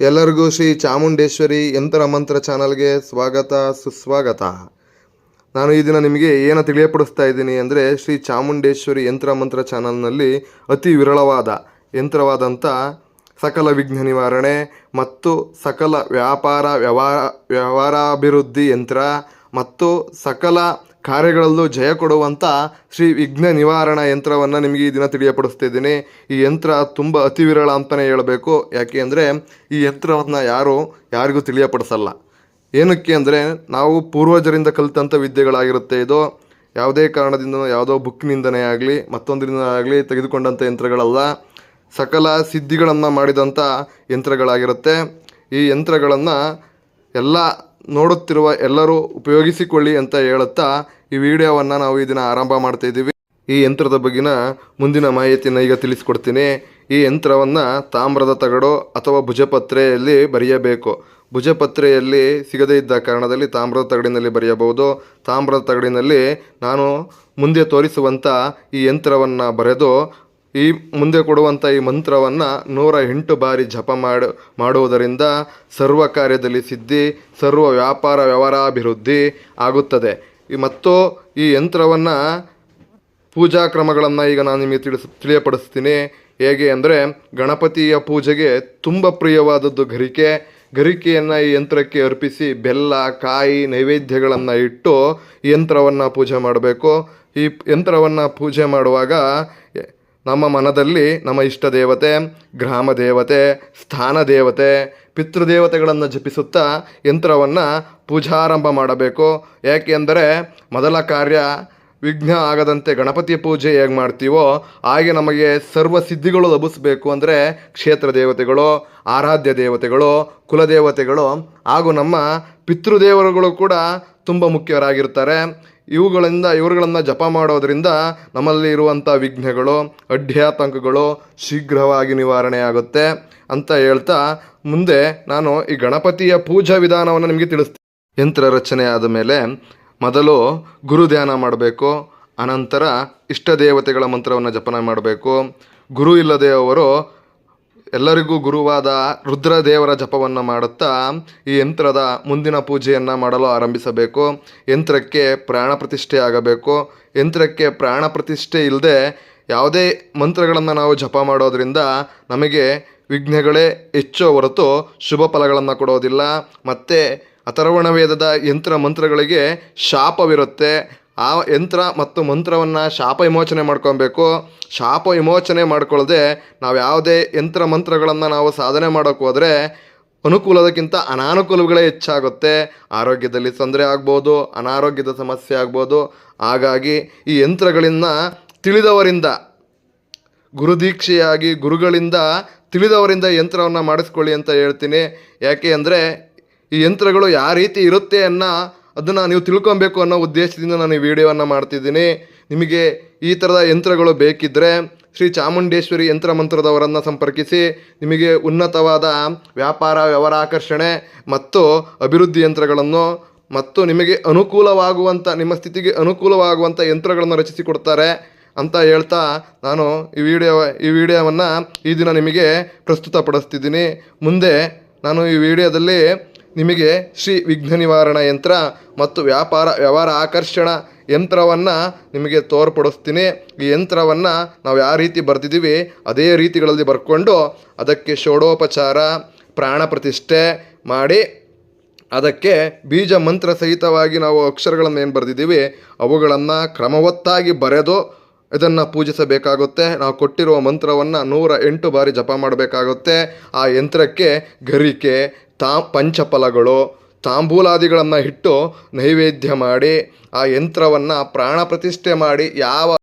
ಎಲ್ಲರಿಗೂ ಶ್ರೀ ಚಾಮುಂಡೇಶ್ವರಿ ಯಂತ್ರ ಮಂತ್ರ ಚಾನಲ್ಗೆ ಸ್ವಾಗತ, ಸುಸ್ವಾಗತ. ನಾನು ಈ ದಿನ ನಿಮಗೆ ಏನು ತಿಳಿಯಪಡಿಸ್ತಾ ಇದ್ದೀನಿ ಅಂದರೆ ಶ್ರೀ ಚಾಮುಂಡೇಶ್ವರಿ ಯಂತ್ರ ಮಂತ್ರ ಚಾನಲ್ನಲ್ಲಿ ಅತಿ ವಿರಳವಾದ, ಯಂತ್ರವಾದಂಥ ಸಕಲ ವಿಘ್ನ ನಿವಾರಣೆ ಮತ್ತು ಸಕಲ ವ್ಯಾಪಾರ ವ್ಯವಹಾರ ವ್ಯವಹಾರಾಭಿವೃದ್ಧಿ ಯಂತ್ರ ಮತ್ತು ಸಕಲ ಕಾರ್ಯಗಳಲ್ಲೂ ಜಯ ಕೊಡುವಂಥ ಶ್ರೀ ವಿಘ್ನ ನಿವಾರಣಾ ಯಂತ್ರವನ್ನು ನಿಮಗೆ ಈ ದಿನ ತಿಳಿಯಪಡಿಸ್ತಿದ್ದೀನಿ ಈ ಯಂತ್ರ ತುಂಬ ಅತಿ ವಿರಳ ಅಂತಲೇ ಹೇಳಬೇಕು. ಯಾಕೆ ಅಂದರೆ ಈ ಯಂತ್ರವನ್ನು ಯಾರು ಯಾರಿಗೂ ತಿಳಿಯಪಡಿಸಲ್ಲ. ಏನಕ್ಕೆ ಅಂದರೆ ನಾವು ಪೂರ್ವಜರಿಂದ ಕಲಿತಂಥ ವಿದ್ಯೆಗಳಾಗಿರುತ್ತೆ ಇದು. ಯಾವುದೇ ಕಾರಣದಿಂದ ಯಾವುದೋ ಬುಕ್ನಿಂದನೇ ಆಗಲಿ, ಮತ್ತೊಂದರಿಂದ ಆಗಲಿ ತೆಗೆದುಕೊಂಡಂಥ ಯಂತ್ರಗಳಲ್ಲ. ಸಕಲ ಸಿದ್ಧಿಗಳನ್ನು ಮಾಡಿದಂಥ ಯಂತ್ರಗಳಾಗಿರುತ್ತೆ. ಈ ಯಂತ್ರಗಳನ್ನು ಎಲ್ಲ ನೋಡುತ್ತಿರುವ ಎಲ್ಲರೂ ಉಪಯೋಗಿಸಿಕೊಳ್ಳಿ ಅಂತ ಹೇಳುತ್ತಾ ಈ ವಿಡಿಯೋವನ್ನು ನಾವು ಈ ದಿನ ಆರಂಭ ಮಾಡ್ತಾ ಇದ್ದೀವಿ. ಈ ಯಂತ್ರದ ಬಗ್ಗಿನ ಮುಂದಿನ ಮಾಹಿತಿಯನ್ನು ಈಗ ತಿಳಿಸ್ಕೊಡ್ತೀನಿ. ಈ ಯಂತ್ರವನ್ನು ತಾಮ್ರದ ತಗಡು ಅಥವಾ ಭುಜಪತ್ರೆಯಲ್ಲಿ ಬರೆಯಬೇಕು. ಭುಜಪತ್ರೆಯಲ್ಲಿ ಸಿಗದೇ ಇದ್ದ ಕಾರಣದಲ್ಲಿ ತಾಮ್ರದ ತಗಡಿನಲ್ಲಿ ಬರೆಯಬಹುದು. ತಾಮ್ರದ ತಗಡಿನಲ್ಲಿ ನಾನು ಮುಂದೆ ತೋರಿಸುವಂಥ ಈ ಯಂತ್ರವನ್ನು ಬರೆದು ಈ ಮುಂದೆ ಕೊಡುವಂಥ ಈ ಮಂತ್ರವನ್ನು ನೂರ ಎಂಟು ಬಾರಿ ಜಪ ಮಾಡು, ಮಾಡುವುದರಿಂದ ಸರ್ವ ಕಾರ್ಯದಲ್ಲಿ ಸಿದ್ಧಿ, ಸರ್ವ ವ್ಯಾಪಾರ ವ್ಯವಹಾರಾಭಿವೃದ್ಧಿ ಆಗುತ್ತದೆ. ಮತ್ತು ಈ ಯಂತ್ರವನ್ನು ಪೂಜಾ ಕ್ರಮಗಳನ್ನು ಈಗ ನಾನು ನಿಮಗೆ ತಿಳಿಸ್, ತಿಳಿಯಪಡಿಸ್ತೀನಿ. ಹೇಗೆ ಅಂದರೆ ಗಣಪತಿಯ ಪೂಜೆಗೆ ತುಂಬ ಪ್ರಿಯವಾದದ್ದು ಗರಿಕೆ. ಗರಿಕೆಯನ್ನು ಈ ಯಂತ್ರಕ್ಕೆ ಅರ್ಪಿಸಿ ಬೆಲ್ಲ, ಕಾಯಿ, ನೈವೇದ್ಯಗಳನ್ನು ಇಟ್ಟು ಯಂತ್ರವನ್ನು ಪೂಜೆ ಮಾಡಬೇಕು. ಈ ಯಂತ್ರವನ್ನು ಪೂಜೆ ಮಾಡುವಾಗ ನಮ್ಮ ಮನದಲ್ಲಿ ನಮ್ಮ ಇಷ್ಟ ದೇವತೆ, ಗ್ರಾಮ ದೇವತೆ, ಸ್ಥಾನ ದೇವತೆ, ಪಿತೃದೇವತೆಗಳನ್ನು ಜಪಿಸುತ್ತಾ ಯಂತ್ರವನ್ನು ಪೂಜಾರಂಭ ಮಾಡಬೇಕು. ಏಕೆಂದರೆ ಮೊದಲ ಕಾರ್ಯ ವಿಘ್ನ ಆಗದಂತೆ ಗಣಪತಿ ಪೂಜೆ ಹೇಗೆ ಮಾಡ್ತೀವೋ ಹಾಗೆ ನಮಗೆ ಸರ್ವ ಸಿದ್ಧಿಗಳು ಲಭಿಸಬೇಕು ಅಂದರೆ ಕ್ಷೇತ್ರ ದೇವತೆಗಳು, ಆರಾಧ್ಯ ದೇವತೆಗಳು, ಕುಲದೇವತೆಗಳು ಹಾಗೂ ನಮ್ಮ ಪಿತೃದೇವರುಗಳು ಕೂಡ ತುಂಬ ಮುಖ್ಯರಾಗಿರ್ತಾರೆ. ಇವುಗಳಿಂದ, ಇವುಗಳನ್ನು ಜಪ ಮಾಡೋದರಿಂದ ನಮ್ಮಲ್ಲಿ ಇರುವಂಥ ವಿಘ್ನಗಳು ಅಡ್ಯಾತಂಕಗಳು ಶೀಘ್ರವಾಗಿ ನಿವಾರಣೆ ಆಗುತ್ತೆ ಅಂತ ಹೇಳ್ತಾ ಮುಂದೆ ನಾನು ಈ ಗಣಪತಿಯ ಪೂಜಾ ವಿಧಾನವನ್ನು ನಿಮಗೆ ತಿಳಿಸ್ತೀನಿ. ಯಂತ್ರ ರಚನೆ ಆದ ಮೇಲೆ ಮೊದಲು ಗುರು ಧ್ಯಾನ ಮಾಡಬೇಕು, ಅನಂತರ ಇಷ್ಟ ದೇವತೆಗಳ ಮಂತ್ರವನ್ನು ಜಪನ ಮಾಡಬೇಕು. ಗುರು ಇಲ್ಲದೆ ಅವರು ಎಲ್ಲರಿಗೂ ಗುರುವಾದ ರುದ್ರದೇವರ ಜಪವನ್ನು ಮಾಡುತ್ತಾ ಈ ಯಂತ್ರದ ಮುಂದಿನ ಪೂಜೆಯನ್ನು ಮಾಡಲು ಆರಂಭಿಸಬೇಕು. ಯಂತ್ರಕ್ಕೆ ಪ್ರಾಣ ಪ್ರತಿಷ್ಠೆ ಆಗಬೇಕು. ಯಂತ್ರಕ್ಕೆ ಪ್ರಾಣ ಪ್ರತಿಷ್ಠೆ ಇಲ್ಲದೆ ಯಾವುದೇ ಮಂತ್ರಗಳನ್ನು ನಾವು ಜಪ ಮಾಡೋದರಿಂದ ನಮಗೆ ವಿಘ್ನಗಳೇ ಹೆಚ್ಚು ಹೊರತು ಶುಭ ಫಲಗಳನ್ನು ಕೊಡೋದಿಲ್ಲ. ಮತ್ತು ಅಥರ್ವಣ ವೇದದ ಯಂತ್ರ ಮಂತ್ರಗಳಿಗೆ ಶಾಪವಿರುತ್ತೆ. ಆ ಯಂತ್ರ ಮತ್ತು ಮಂತ್ರವನ್ನು ಶಾಪ ವಿಮೋಚನೆ ಮಾಡ್ಕೊಬೇಕು ಶಾಪ ವಿಮೋಚನೆ ಮಾಡ್ಕೊಳ್ಳದೆ ನಾವು ಯಾವುದೇ ಯಂತ್ರ ಮಂತ್ರಗಳನ್ನು ನಾವು ಸಾಧನೆ ಮಾಡೋಕ್ಕೆ ಹೋದರೆ ಅನುಕೂಲದಕ್ಕಿಂತ ಅನಾನುಕೂಲಗಳೇ ಹೆಚ್ಚಾಗುತ್ತೆ. ಆರೋಗ್ಯದಲ್ಲಿ ತೊಂದರೆ ಆಗ್ಬೋದು, ಅನಾರೋಗ್ಯದ ಸಮಸ್ಯೆ ಆಗ್ಬೋದು. ಹಾಗಾಗಿ ಈ ಯಂತ್ರಗಳಿಂದ ತಿಳಿದವರಿಂದ, ಗುರುದೀಕ್ಷೆಯಾಗಿ ಗುರುಗಳಿಂದ ತಿಳಿದವರಿಂದ ಯಂತ್ರವನ್ನು ಮಾಡಿಸ್ಕೊಳ್ಳಿ ಅಂತ ಹೇಳ್ತೀನಿ. ಯಾಕೆ ಅಂದರೆ ಈ ಯಂತ್ರಗಳು ಯಾವ ರೀತಿ ಇರುತ್ತೆ ಅನ್ನೋ ಅದನ್ನು ನೀವು ತಿಳ್ಕೊಬೇಕು ಅನ್ನೋ ಉದ್ದೇಶದಿಂದ ನಾನು ಈ ವಿಡಿಯೋವನ್ನು ಮಾಡ್ತಿದ್ದೀನಿ. ನಿಮಗೆ ಈ ಥರದ ಯಂತ್ರಗಳು ಬೇಕಿದ್ದರೆ ಶ್ರೀ ಚಾಮುಂಡೇಶ್ವರಿ ಯಂತ್ರ ಮಂತ್ರದವರನ್ನು ಸಂಪರ್ಕಿಸಿ, ನಿಮಗೆ ಉನ್ನತವಾದ ವ್ಯಾಪಾರ ವ್ಯವಹಾರಾಕರ್ಷಣೆ ಮತ್ತು ಅಭಿವೃದ್ಧಿ ಯಂತ್ರಗಳನ್ನು ಮತ್ತು ನಿಮಗೆ ಅನುಕೂಲವಾಗುವಂಥ ನಿಮ್ಮ ಸ್ಥಿತಿಗೆ ಅನುಕೂಲವಾಗುವಂಥ ಯಂತ್ರಗಳನ್ನು ರಚಿಸಿಕೊಡ್ತಾರೆ ಅಂತ ಹೇಳ್ತಾ ನಾನು ಈ ವಿಡಿಯೋ, ಈ ವಿಡಿಯೋವನ್ನು ಈ ದಿನ ನಿಮಗೆ ಪ್ರಸ್ತುತಪಡಿಸ್ತಿದ್ದೀನಿ. ಮುಂದೆ ನಾನು ಈ ವಿಡಿಯೋದಲ್ಲಿ ನಿಮಗೆ ಶ್ರೀ ವಿಘ್ನ ನಿವಾರಣ ಯಂತ್ರ ಮತ್ತು ವ್ಯಾಪಾರ, ವ್ಯವಹಾರ ಆಕರ್ಷಣ ಯಂತ್ರವನ್ನು ನಿಮಗೆ ತೋರ್ಪಡಿಸ್ತೀನಿ. ಈ ಯಂತ್ರವನ್ನು ನಾವು ಯಾವ ರೀತಿ ಬರೆದಿದ್ದೀವಿ, ಅದೇ ರೀತಿಗಳಲ್ಲಿ ಬರ್ಕೊಂಡು ಅದಕ್ಕೆ ಷೋಡೋಪಚಾರ, ಪ್ರಾಣ ಪ್ರತಿಷ್ಠೆ ಮಾಡಿ ಅದಕ್ಕೆ ಬೀಜ ಮಂತ್ರ ಸಹಿತವಾಗಿ ನಾವು ಅಕ್ಷರಗಳನ್ನು ಏನು ಬರೆದಿದ್ದೀವಿ, ಅವುಗಳನ್ನು ಕ್ರಮವತ್ತಾಗಿ ಬರೆದು ಇದನ್ನು ಪೂಜಿಸಬೇಕಾಗುತ್ತೆ. ನಾವು ಕೊಟ್ಟಿರುವ ಮಂತ್ರವನ್ನು ನೂರ ಎಂಟು ಬಾರಿ ಜಪ ಮಾಡಬೇಕಾಗುತ್ತೆ. ಆ ಯಂತ್ರಕ್ಕೆ ಗರಿಕೆ ತಾ ಪಂಚಫಲಗಳು ತಾಂಬೂಲಾದಿಗಳನ್ನು ಇಟ್ಟು ನೈವೇದ್ಯ ಮಾಡಿ ಆ ಯಂತ್ರವನ್ನು ಪ್ರಾಣ ಪ್ರತಿಷ್ಠೆ ಮಾಡಿ ಯಾವ